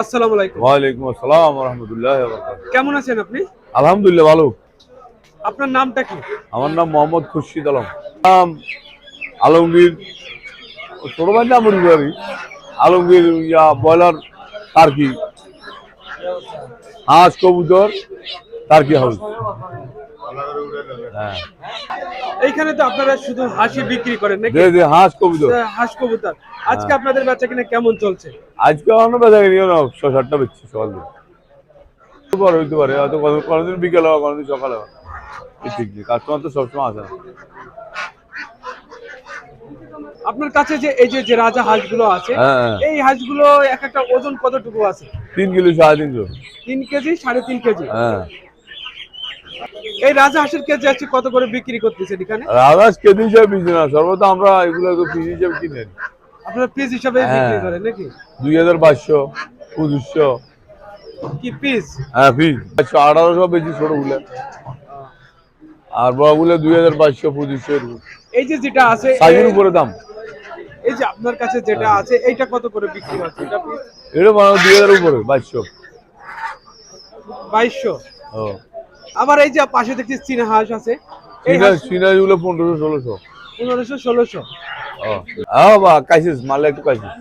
আসসালামু আলাইকুম। ওয়ালাইকুম আসসালাম রহমতুল্লাহ কেমন আছেন আপনি? আলহামদুলিল্লাহ ভালো। আপনার নামটা কি? আমার নাম মোহাম্মদ খুরশিদ আলম। নাম আলমগীর ছোট ভাই নাম আলমগীর ইয়া ব্রয়লার টার্কি হাঁস কবুতর টার্কি হাউস হ্যাঁ। এইখানে তো আপনারা শুধু হাসি বিক্রি করেন নাকি? হাঁস কবুতর। হাঁস কবুতর। আজকে আপনাদের বেচা কিনা কেমন চলছে? আজকে অন্য বেচা কিনি না সাতটা বেচছি সকাল পারে হইতে পারে হয়তো কোনো- কোনোদিন বিকেলে হয় কোনোদিন সকালে হয় ঠিক কাস্টমার তো সবসময় আসে না। আপনার কাছে যে এই যে যে রাজা হাঁসগুলো আছে হ্যাঁ। এই হাঁসগুলো এক একটা ওজন কতটুকু আছে? তিন কিলো সাড়ে তিনশো তিন কেজি সাড়ে তিন কেজি? হ্যাঁ। এই রাজা হাঁসের কেজি আছে কত করে বিক্রি করতেছে এখানে? রাজাস কেজি হিসাবে বিক্রি না সর্বদা আমরা এগুলো পিস হিসাবে কিনে। আপনারা পিস হিসাবে বিক্রি হ্যাঁ। করেন নাকি? দুই হাজার পাঁচশো পঁচিশশো। কি পিস? হ্যাঁ পিস। পাঁচশো আঠারোশো বেশি ছোটগুলো আর বড়গুলো দুই হাজার পাঁচশো পঁচিশশো এই যে যেটা আছে সাইজের উপরে দাম। এই যে আপনার কাছে যেটা আছে এইটা কত করে বিক্রি হচ্ছে? এটা এটা মানে দুই হাজার উপরে বাইশশো। বাইশশো? ও। আবার এই যে পাশে দেখছি চীনা হাঁস আছে। এই সিনা গুলো পনেরোশো ষোলোশো। পনেরোশো ষোলোশো। ও। হ্যাঁ বা কাইছিস মাল একটু কাইছিস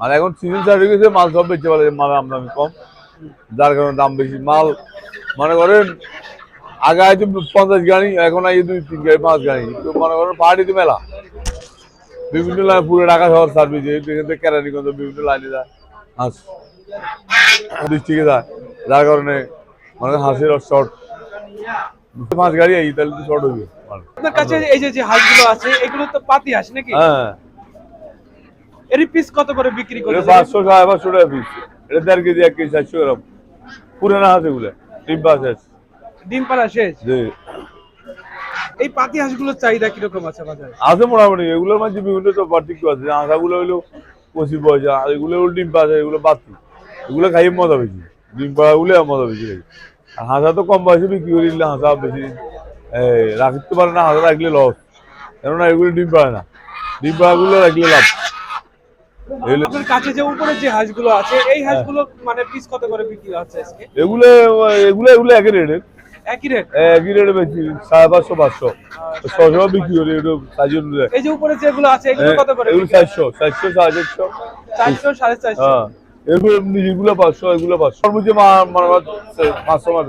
মানে এখন সিজন চালু গেছে মাল সব বেচতে পারে মাল কম। যার কারণে দাম বেশি। মাল মনে করেন আগে পঞ্চাশ গাড়ি এখন দুই তিন গাড়ি পাঁচ গাড়ি। মনে করেন পাহাড়িতে মেলা। বিভিন্ন লাইন পুরো ঢাকা শহর সার্ভিস এখান থেকে কেরানীগঞ্জ বিভিন্ন লাইনে যায়। হাঁস ডিস্ট্রিক্টে যায়। যার কারণে মানে হাঁসের শর্ট পাঁচ গাড়ি এই তাহলে তো শর্ট হইবে। মাল। আপনার কাছে এই যে যে হাঁসগুলো আছে এগুলো তো পাতি হাঁস নাকি? হ্যাঁ। এর পিস কত করে বিক্রি করে পাঁচশো সাড়ে পাঁচশো টাকা পিস এটা দেড় কেজি এক কেজি চারশো গ্রাম। পুরানা হাঁস এগুলো। ডিম হাঁস ডিম পাড়া শেষ? এই পাতি হাঁসগুলোর চাহিদা কীরকম আছে বাজারে? আছে মোটামুটি এগুলোর মাঝে বিভিন্ন তো পার্থক্য আছে। হইল পঁচিশ পয়সা আর এগুলো হলো ডিম এগুলো এগুলো খাইয়ে মজা বেশি। ডিম পাড়াগুলো মজা বেশি খাই আর হাঁসা তো কম বয়সে বিক্রি করে দিলে হাঁসা বেশি এই, রাখতে পারে না হাঁসা রাখলে লস কেননা এগুলো ডিম পাড়ে না। ডিম পাড়াগুলো রাখলে লাভ। আপনার কাছে যে উপরে যে হাঁসগুলো আছে এই হাঁসগুলো মানে পিস কত করে বিক্রি হচ্ছে আজকে? এগুলো এগুলো এগুলো একই রেটের। একই রেট একই রেটে বেশি সাড়ে পাঁচশো পাঁচশো। ছশো বিক্রি করি একটু সাইজ অনুযায়ী এই যে উপরে যেগুলো আছে এগুলো কত করে এগুলো চারশো চারশো সাড়ে চারশো। চারশো সাড়ে চারশো। হ্যাঁ এগুলো নিজেগুলো পাঁচশো এগুলো পাঁচশো। সর্বোচ্চ মানে পাঁচশো মাস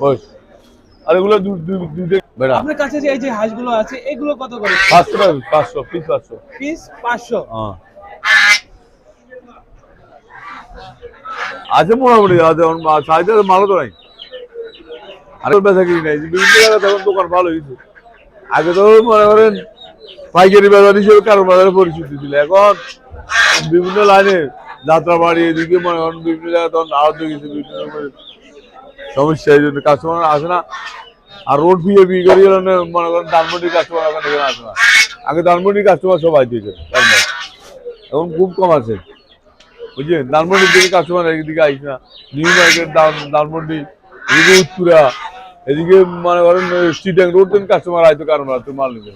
বয়স আর এগুলো আপনার কাছে যে এই যে হাঁসগুলো আছে এগুলো কত করে? পাঁচশো পাঁচশো পিস পাঁচশো। পিস পাঁচশো। হ্যাঁ। আছে মোটামুটি আছে এখন মা- চাহিদা তো ভালো তো নাই। বিভিন্ন জায়গায় তখন দোকান ভালো হয়েছে আগে মনে করেন, পাইকারি বাজার হিসেবে কারও বাজারে ছিল। এখন বিভিন্ন লাইনে যাত্রা বাড়ি সমস্যা কাস্টমার আসে না। আর রোড মনে করেন কাস্টমার না। আগে কাস্টমার সব আইতেছে এখন খুব কম আছে। বুঝলেন? ধানমন্ডির দিকে কাস্টমার এদিকে আইস না। নিউ মার্কেট ধানমন্ডি উত্তরা এদিকে মানে করেন স্ট্রিট রোড থেকে কাস্টমার আয়তো কারণ মাল নিবে